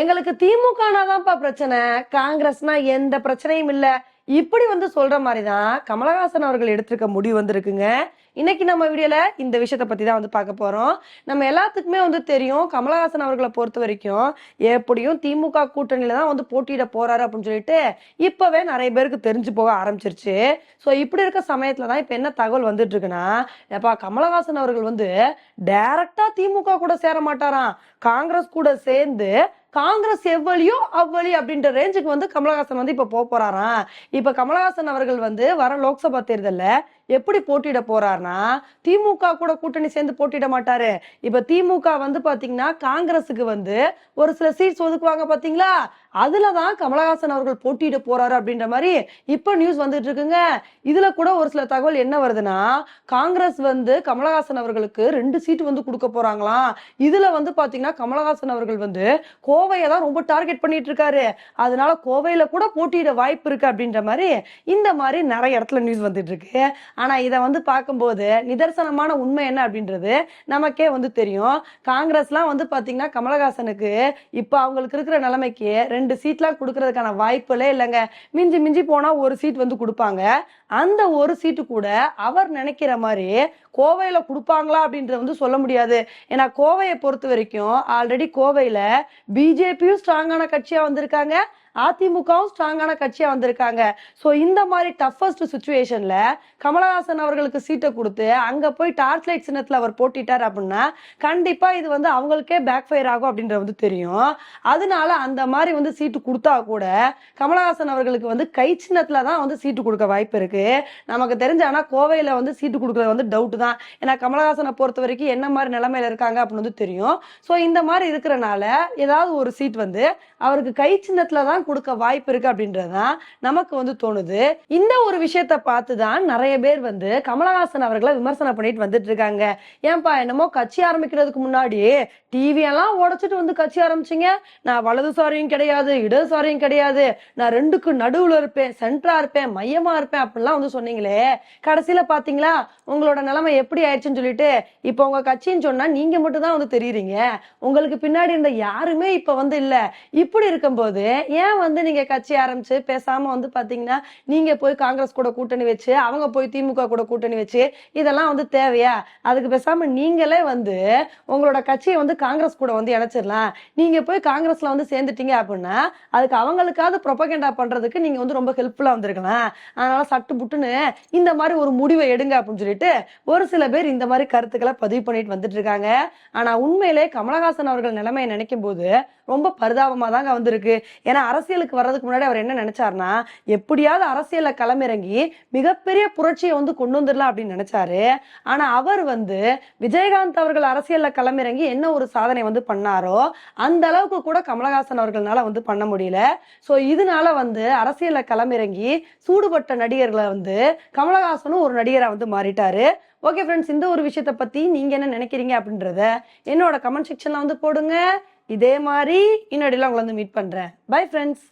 எங்களுக்கு திமுகனாதான்ப்பா பிரச்சனை. காங்கிரஸ்னா எந்த பிரச்சனையும் இல்ல. இப்படி வந்து சொல்ற மாதிரி தான் கமலஹாசன் அவர்கள் எடுத்திருக்க முடிவு வந்திருக்குங்க. இன்னைக்கு நம்ம வீடியோல இந்த விஷயத்த பத்தி தான் வந்து பார்க்க போறோம். நம்ம எல்லாத்துக்குமே வந்து தெரியும் கமலஹாசன் அவர்களை பொறுத்த வரைக்கும் எப்படியும் திமுக கூட்டணியில தான் வந்து போட்டியிட போறாரு அப்படின்னு சொல்லிட்டு இப்பவே நிறைய பேருக்கு தெரிஞ்சு போக ஆரம்பிச்சிருச்சு. ஸோ இப்படி இருக்க சமயத்துல தான் இப்ப என்ன தகவல் வந்துட்டு இருக்குன்னா எப்பா கமலஹாசன் அவர்கள் வந்து டைரக்டா திமுக கூட சேர மாட்டாராம். காங்கிரஸ் கூட சேர்ந்து காங்கிரஸ் எவ்வளியோ அவ்வளி அப்படின்ற ரேஞ்சுக்கு வந்து கமலஹாசன் வந்து இப்ப போக போறாராம். இப்ப கமலஹாசன் அவர்கள் வந்து வர லோக்சபா தேர்தலில் எப்படி போட்டியிட போறாருன்னா திமுக கூட கூட்டணி சேர்ந்து போட்டியிட மாட்டாரு. இப்ப திமுக வந்து பாத்தீங்கன்னா காங்கிரஸுக்கு வந்து ஒரு சில சீட்ஸ் ஒதுக்குவாங்க பாத்தீங்களா? அதுலதான் கமலஹாசன் அவர்கள் போட்டியிட போறாரு அப்படின்ற மாதிரி இப்ப நியூஸ் வந்துட்டு இருக்குங்க. இதுல கூட ஒரு சில தகவல் என்ன வருதுன்னா காங்கிரஸ் வந்து கமலஹாசன் அவர்களுக்கு ரெண்டு சீட் வந்து கொடுக்க போறாங்களாம். இதுல வந்து பாத்தீங்கன்னா கமலஹாசன் அவர்கள் வந்து கோவையை தான் ரொம்ப டார்கெட் பண்ணிட்டு இருக்காரு. அதனால கோவையில கூட போட்டியிட வாய்ப்பு இருக்கு அப்படின்ற மாதிரி இந்த மாதிரி நிறைய இடத்துல நியூஸ் வந்துட்டு இருக்கு. ஆனா இதை வந்து பார்க்கும்போது நிதர்சனமான உண்மை என்ன அப்படின்றது நமக்கே வந்து தெரியும். காங்கிரஸ்லாம் வந்து பாத்தீங்கன்னா கமலஹாசனுக்கு இப்போ அவங்களுக்கு இருக்கிற நிலைமைக்கு ரெண்டு சீட்லாம் கொடுக்கறதுக்கான வாய்ப்புகளே இல்லைங்க. மிஞ்சி மிஞ்சி போனா ஒரு சீட் வந்து கொடுப்பாங்க. அந்த ஒரு சீட்டு கூட அவர் நினைக்கிற மாதிரி கோவையில் கொடுப்பாங்களா அப்படின்றத வந்து சொல்ல முடியாது. ஏன்னா கோவையை பொறுத்த வரைக்கும் ஆல்ரெடி கோவையில் பிஜேபியும் ஸ்ட்ராங்கான கட்சியாக வந்திருக்காங்க. அதிமுகவும் ஸ்ட்ராங்கான கட்சியா வந்திருக்காங்க. ஸோ இந்த மாதிரி டஃபஸ்ட் சுச்சுவேஷன்ல கமலஹாசன் அவர்களுக்கு சீட்டை கொடுத்து அங்க போய் டார்ச் லைட் சின்னத்துல அவர் போட்டிட்டார் அப்படின்னா கண்டிப்பா இது வந்து அவங்களுக்கே பேக் ஃபயர் ஆகும் அப்படின்றது வந்து தெரியும். அதனால அந்த மாதிரி வந்து சீட்டு கொடுத்தா கூட கமலஹாசன் அவர்களுக்கு வந்து கை சின்னத்துல தான் வந்து சீட்டு கொடுக்க வாய்ப்பு இருக்கு. நமக்கு தெரிஞ்ச ஆனா கோவையில வந்து சீட்டு கொடுக்கறது வந்து டவுட் தான். ஏன்னா கமலஹாசனை பொறுத்த வரைக்கும் என்ன மாதிரி நிலைமையில இருக்காங்க அப்படின்னு வந்து தெரியும். ஸோ இந்த மாதிரி இருக்கிறனால ஏதாவது ஒரு சீட் வந்து அவருக்கு கை சின்னத்துல தான் கொடுக்க வாய்ப்பு இருக்கு அப்படின்றதுதான் நமக்கு வந்து தோணுது. இந்த ஒரு விஷயத்த பார்த்து தான் நிறைய பேர் வந்து கமலஹாசன் அவர்களை விமர்சனம் பண்ணிட்டு வந்துட்டு இருக்காங்க. ஏன்பா என்னமோ கட்சி ஆரம்பிக்கிறதுக்கு முன்னாடி டிவியெல்லாம் உடச்சிட்டு வந்து கட்சி ஆரம்பிச்சீங்க. நான் வலதுசாரியும் கிடையாது இடதுசாரியும் கிடையாது. நான் ரெண்டுக்கு நடுவில் இருப்பேன் சென்டரா இருப்பேன் மையமா இருப்பேன் அப்படிலாம் வந்து சொன்னீங்களே. கடைசியில பாத்தீங்களா? உங்களோட நிலைமை எப்படி ஆயிடுச்சுன்னு சொல்லிட்டு இப்போ உங்க கட்சின்னு சொன்னா நீங்க மட்டும் தான் வந்து தெரியுறீங்க. உங்களுக்கு பின்னாடி இருந்த யாருமே இப்ப வந்து இல்ல. இப்படி இருக்கும்போது ஏன் வந்து நீங்க கட்சி ஆரம்பிச்சு பேசாம வந்து பாத்தீங்கன்னா நீங்க போய் காங்கிரஸ் கூட கூட்டணி வச்சு அவங்க போய் திமுக கூட கூட்டணி வச்சு இதெல்லாம் வந்து தேவையா? அதுக்கு பேசாம நீங்களே வந்து உங்களோட கட்சியை வந்து காங்கிரஸ் கூட வந்து இணைச்சிடலாம். நீங்க போய் காங்கிரஸ்ல வந்து சேர்ந்துட்டீங்க அப்படின்னா அதுக்கு அவங்களுக்காவது ப்ரொபகேண்டா பண்றதுக்கு நீங்க வந்து ரொம்ப ஹெல்ப்ஃபுல்லா வந்திருக்கலாம். அதனால சட்டு புட்டுன்னு இந்த மாதிரி ஒரு முடிவை எடுங்க அப்படின்னு சொல்லிட்டு ஒரு சில பேர் இந்த மாதிரி கருத்துக்களை பதிவு பண்ணிட்டு வந்துட்டு இருக்காங்க. ஆனா உண்மையிலே கமலஹாசன் அவர்கள் நிலைமையை நினைக்கும் போது ரொம்ப பரிதாபமா தாங்க வந்திருக்கு. ஏன்னா அரசியலுக்கு வர்றதுக்கு முன்னாடி அவர் என்ன நினைச்சாருன்னா எப்படியாவது அரசியல்ல களமிறங்கி மிகப்பெரிய புரட்சியை வந்து கொண்டு வந்துடலாம் அப்படின்னு நினைச்சாரு. ஆனா அவர் வந்து விஜயகாந்த் அவர்கள் அரசியல்ல களமிறங்கி என்ன ஒரு சாதனை வந்து பண்ணாரோ அந்த அளவுக்கு கூட கமலஹாசன் அவர்களால வந்து பண்ண முடியல. ஸோ இதனால வந்து அரசியல களமிறங்கி சூடுபட்ட நடிகர்களை வந்து கமலஹாசனும் ஒரு நடிகரா வந்து மாறிட்டாரு. ஓகே ஃப்ரெண்ட்ஸ் இந்த ஒரு விஷயத்த பத்தி நீங்க என்ன நினைக்கிறீங்க அப்படின்றத என்னோட கமெண்ட் செக்ஷன்ல வந்து போடுங்க. இதே மாதிரி இன்னொடிலாம் உங்களை வந்து மீட் பண்றேன். Bye friends